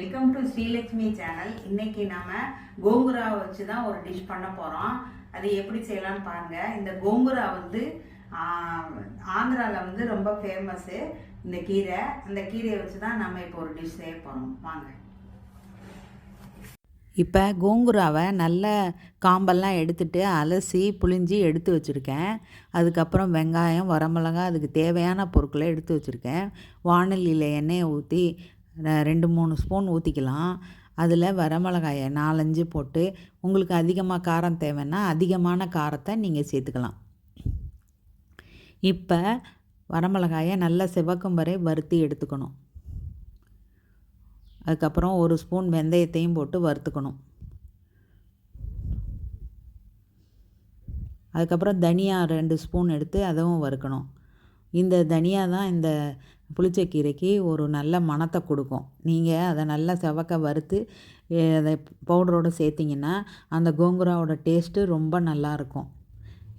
Welcome to Srilakshmi channel இன்னைக்கு நம்ம கோங்குரா வச்சு தான் ஒரு டிஷ் பண்ண போகிறோம் அது எப்படி செய்யலாம்னு பாருங்க. இந்த கோங்குரா வந்து ஆந்திராவில் வந்து ரொம்ப ஃபேமஸ்ஸு இந்த கீரை. அந்த கீரையை வச்சு தான் நம்ம இப்போ ஒரு டிஷ் செய்ய போகிறோம் வாங்க. இப்போ கோங்குராவை நல்ல காம்பெல்லாம் எடுத்துட்டு அலசி புழிஞ்சி எடுத்து வச்சுருக்கேன். அதுக்கப்புறம் வெங்காயம் வரமிளகா அதுக்கு தேவையான பொருட்களை எடுத்து வச்சுருக்கேன். வானலியில் எண்ணெயை ஊற்றி ரெண்டு மூணு ஸ்பூன் ஊற்றிக்கலாம் அதில் வரமிளகாயை நாலஞ்சு போட்டு உங்களுக்கு அதிகமாக காரம் தேவைன்னா அதிகமான காரத்தை நீங்கள் சேர்த்துக்கலாம். இப்போ வரமிளகாயை நல்லா சிவக்கும் வரை வறுத்து எடுத்துக்கணும். அதுக்கப்புறம் ஒரு ஸ்பூன் வெந்தயத்தையும் போட்டு வறுத்துக்கணும். அதுக்கப்புறம் தனியா ரெண்டு ஸ்பூன் எடுத்து அதுவும் வறுக்கணும். இந்த தனியா தான் இந்த புளிச்சக்கீரைக்கு ஒரு நல்ல மணத்தை கொடுக்கும். நீங்கள் அதை நல்லா செவக்க வறுத்து அதை பவுடரோடு சேர்த்திங்கன்னா அந்த கோங்குராவோட டேஸ்ட்டு ரொம்ப நல்லாயிருக்கும்.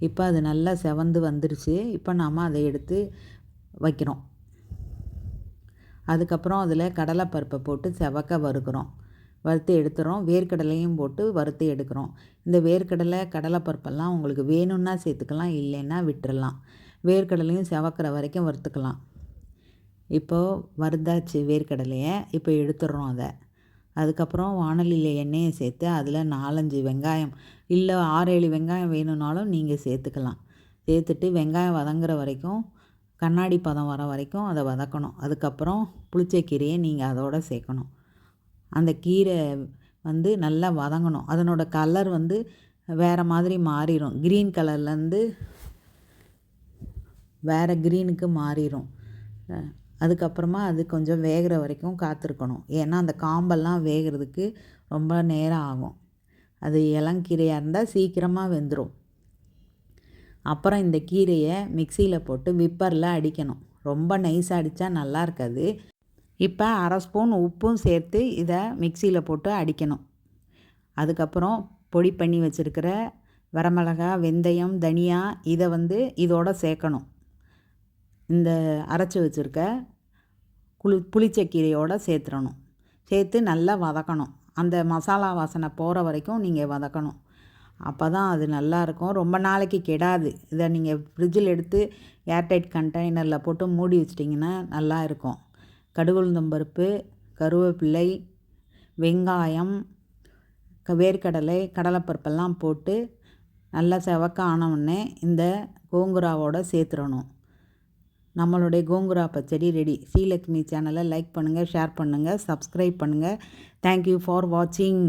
இப்போ அது நல்லா செவந்து வந்துருச்சு. இப்போ நாம் அதை எடுத்து வைக்கிறோம். அதுக்கப்புறம் அதில் கடலைப்பருப்பை போட்டு செவக்க வறுக்கிறோம். வறுத்து எடுத்துகிறோம் வேர்க்கடலையும் போட்டு வறுத்து எடுக்கிறோம். இந்த வேர்க்கடலை கடலைப்பருப்பெல்லாம் உங்களுக்கு வேணும்னா சேர்த்துக்கலாம் இல்லைன்னா விட்டுறலாம். வேர்க்கடலையும் செவக்கிற வரைக்கும் வறுத்துக்கலாம். இப்போது வறுத்தாச்சு வேர்க்கடலையை இப்போ எடுத்துடுறோம் அதை. அதுக்கப்புறம் வானலியில் எண்ணெயை சேர்த்து அதில் நாலஞ்சு வெங்காயம் இல்லை ஆறு ஏழு வெங்காயம் வேணும்னாலும் நீங்கள் சேர்த்துக்கலாம். சேர்த்துட்டு வெங்காயம் வதங்குற வரைக்கும் கண்ணாடி பதம் வர வரைக்கும் அதை வதக்கணும். அதுக்கப்புறம் புளிச்சக்கீரையை நீங்கள் அதோடு சேர்க்கணும். அந்த கீரை வந்து நல்லா வதங்கணும். அதனோட கலர் வந்து வேறு மாதிரி மாறிடும் க்ரீன் கலர்லேருந்து வேறு க்ரீனுக்கு மாறிடும் அதுக்கப்புறமா அது கொஞ்சம் வேகிற வரைக்கும் காத்திருக்கணும். ஏன்னா அந்த காம்பெல்லாம் வேகிறதுக்கு ரொம்ப நேரம் ஆகும். அது இளங்கீரையாக இருந்தால் சீக்கிரமாக வெந்துடும் அப்புறம் இந்த கீரையை மிக்சியில் போட்டு விப்பரில் அடிக்கணும். ரொம்ப நைஸாக அடித்தா நல்லா இருக்காது. இப்போ அரை ஸ்பூன் உப்பும் சேர்த்து இதை மிக்சியில் போட்டு அடிக்கணும். அதுக்கப்புறம் பொடி பண்ணி வச்சுருக்கிற வரமிளகா வெந்தயம் தனியா இதை வந்து இதோட சேர்க்கணும். இந்த அரைச்சி வச்சுருக்க குளி புளிச்சக்கீரையோடு சேர்த்துடணும் சேர்த்து நல்லா வதக்கணும். அந்த மசாலா வாசனை போகிற வரைக்கும் நீங்கள் வதக்கணும். அப்போ தான் அது நல்லாயிருக்கும் ரொம்ப நாளைக்கு கெடாது. இதை நீங்கள் ஃப்ரிட்ஜில் எடுத்து ஏர்டைட் கண்டெய்னரில் போட்டு மூடி வச்சிட்டிங்கன்னா நல்லா இருக்கும். கடுகுளுந்தம்பருப்பு கருவேப்பிள்ளை வெங்காயம் வேர்க்கடலை கடலைப்பருப்பெல்லாம் போட்டு நல்லா செவக்க ஆனவுடனே இந்த கோங்குராவோட சேர்த்துடணும் நம்மளுடைய கோங்குரா பச்சடி ரெடி ஸ்ரீலக்ஷ்மி சேனலை லைக் பண்ணுங்கள் ஷேர் பண்ணுங்கள் சப்ஸ்கிரைப் பண்ணுங்கள் தேங்க்யூ ஃபார் வாட்சிங்